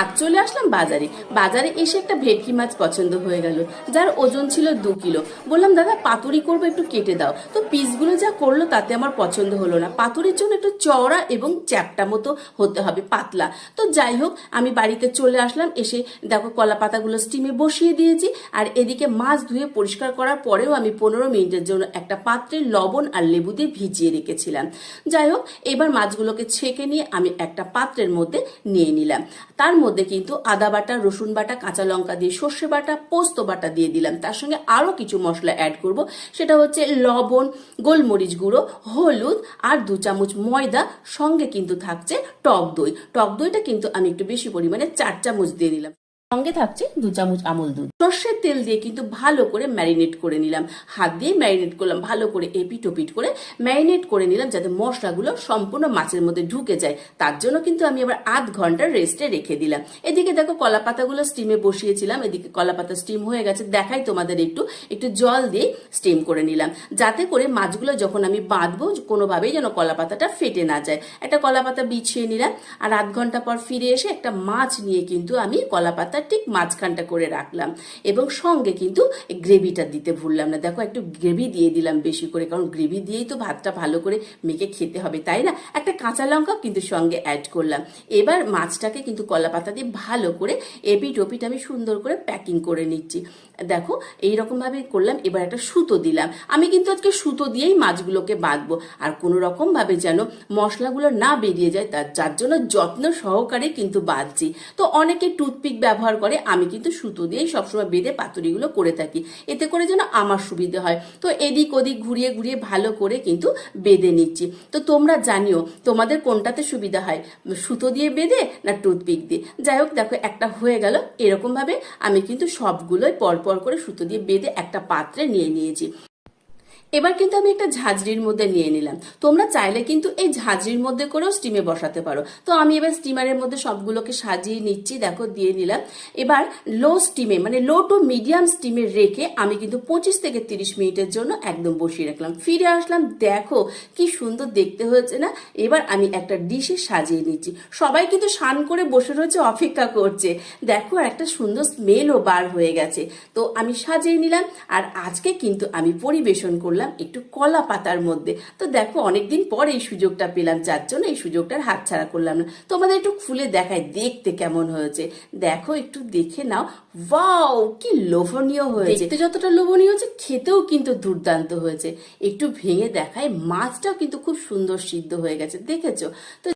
আজ চলে আসলাম বাজারে। বাজারে এসে একটা ভেটকি মাছ পছন্দ হয়ে গেল, যার ওজন ছিল দু কিলো। বললাম, দাদা, পাতুরি করব একটু কেটে দাও। তো পিসগুলো যা করল তাতে আমার পছন্দ হলো না। পাতুরির জন্য একটু চওড়া এবং চ্যাপটা মতো হতে হবে, পাতলা। তো যাই হোক, আমি বাড়িতে চলে আসলাম, এসে দেখো কলা পাতাগুলো স্টিমে বসিয়ে দিয়েছি। আর এদিকে মাছ ধুয়ে পরিষ্কার করার পরেও আমি পনেরো মিনিটের জন্য একটা পাত্রে লবণ আর লেবু দিয়ে ভিজিয়ে রেখেছিলাম। যাই হোক, এবার মাছগুলোকে ছেঁকে নিয়ে আমি একটা পাত্রের মধ্যে নিয়ে নিলাম। তার মধ্যে কিন্তু আদা বাটা, রসুন বাটা, কাঁচা লঙ্কা দিয়ে সর্ষে বাটা, পোস্ত বাটা দিয়ে দিলাম। তার সঙ্গে আরও কিছু মশলা অ্যাড করব। সেটা হচ্ছে লবণ, গোলমরিচ গুঁড়ো, হলুদ আর দু চামচ ময়দা সঙ্গে কিন্তু থাকছে টক দই। টক দইটা কিন্তু আমি একটু বেশি পরিমাণে চার চামচ দিয়ে দিলাম। সঙ্গে থাকছে দু চামচ আমল দুধ। সর্ষের তেল দিয়ে কিন্তু ভালো করে ম্যারিনেট করে নিলাম। হাত দিয়ে ম্যারিনেট করলাম, ভালো করে এপিট ওপিট করে ম্যারিনেট করে নিলাম যাতে মশলাগুলো সম্পূর্ণ মাছের মধ্যে ঢুকে যায়। তার জন্য কিন্তু আমি আবার আধ ঘণ্টা রেস্টে রেখে দিলাম। এদিকে দেখো কলা পাতাগুলো স্টিমে বসিয়েছিলাম, এদিকে কলা পাতা স্টিম হয়ে গেছে। দেখাই তোমাদের একটু একটু জল দিয়ে স্টিম করে নিলাম। যাতে করে মাছগুলো যখন আমি বাঁধবো, কোনোভাবেই যেন কলা পাতাটা ফেটে না যায়। একটা কলা পাতা বিছিয়ে নিলাম, আর আধ ঘণ্টা পর ফিরে এসে একটা মাছ নিয়ে কিন্তু আমি কলা পাতা ঠিক মাঝখানটা করে রাখলাম। এবং সঙ্গে কিন্তু গ্রেভিটা দিতে ভুললাম না। দেখো, একটু গ্রেভি দিয়ে দিলাম বেশি করে, কারণ গ্রেভি দিয়েই তো ভাতটা ভালো করে মেখে খেতে হবে, তাই না? একটা কাঁচা লঙ্কা কিন্তু সঙ্গে অ্যাড করলাম। এবার মাছটাকে কিন্তু কলা পাতা দিয়ে ভালো করে এপিট ওপিট আমি সুন্দর করে প্যাকিং করে নিচ্ছি। দেখো এইরকম ভাবে করলাম, এবার একটা সুতো দিলাম। আমি কিন্তু আজকে সুতো দিয়েই মাছগুলোকে বাঁধবো। আর কোনো রকম ভাবে যেন মশলাগুলো না বেরিয়ে যায়, তার, যার জন্য যত্ন সহকারে কিন্তু বাঁধছি। তো অনেকে টুথপিক ব্যবহার করে আমি কিন্তু সুতো দিয়েই সবসময় বেঁধে পাতুরিগুলো করে থাকি। এতে করে যেন আমার সুবিধে হয়। তো এদিক ওদিক ঘুরিয়ে ঘুরিয়ে ভালো করে কিন্তু বেঁধে নিচ্ছি। তো তোমরা জানিও তোমাদের কোনটাতে সুবিধা হয়? সুতো দিয়ে বেঁধে না টুথপিক দিয়ে? যাই হোক, দেখো একটা হয়ে গেল। এরকমভাবে আমি কিন্তু সবগুলোই পরপর করে সুতো দিয়ে বেঁধে একটা পাত্রে নিয়ে নিয়েছি। এবার কিন্তু আমি একটা ঝাঁঝরির মধ্যে নিয়ে নিলাম। তোমরা চাইলে কিন্তু এই ঝাঁঝরির মধ্যে করেও স্টিমে বসাতে পারো। তো আমি এবার স্টিমারের মধ্যে সবগুলোকে সাজিয়ে নিচ্ছি, দেখো, দিয়ে নিলাম। এবার লো স্টিমে মানে লো টু মিডিয়াম স্টিমে রেখে আমি কিন্তু পঁচিশ থেকে তিরিশ মিনিটের জন্য একদম বসিয়ে রাখলাম। ফিরে আসলাম, দেখো কি সুন্দর দেখতে হয়েছে না? এবার আমি একটা ডিশে সাজিয়ে নিচ্ছি। সবাই কিন্তু স্নান করে বসে রয়েছে, অপেক্ষা করছে। দেখো, আর একটা সুন্দর স্মেলও বার হয়ে গেছে। তো আমি সাজিয়ে নিলাম, আর আজকে কিন্তু আমি পরিবেশন করলাম একটু কলা পাতার মধ্যে। তো দেখো, অনেকদিন পর এই সুযোগটা পেলাম যার জন্য এই সুযোগটার হাতছাড়া করলাম। না তোমাদের একটু খুলে দেখায় দেখতে কেমন হয়েছে? দেখো, একটু দেখে নাও। ওয়াও, কি লোভনীয় হয়েছে। যতটা লোভনীয় হয়েছে, খেতেও কিন্তু দুর্দান্ত হয়েছে। একটু ভেঙে দেখায় মাছটাও কিন্তু খুব সুন্দর সিদ্ধ হয়ে গেছে, দেখেছ? তো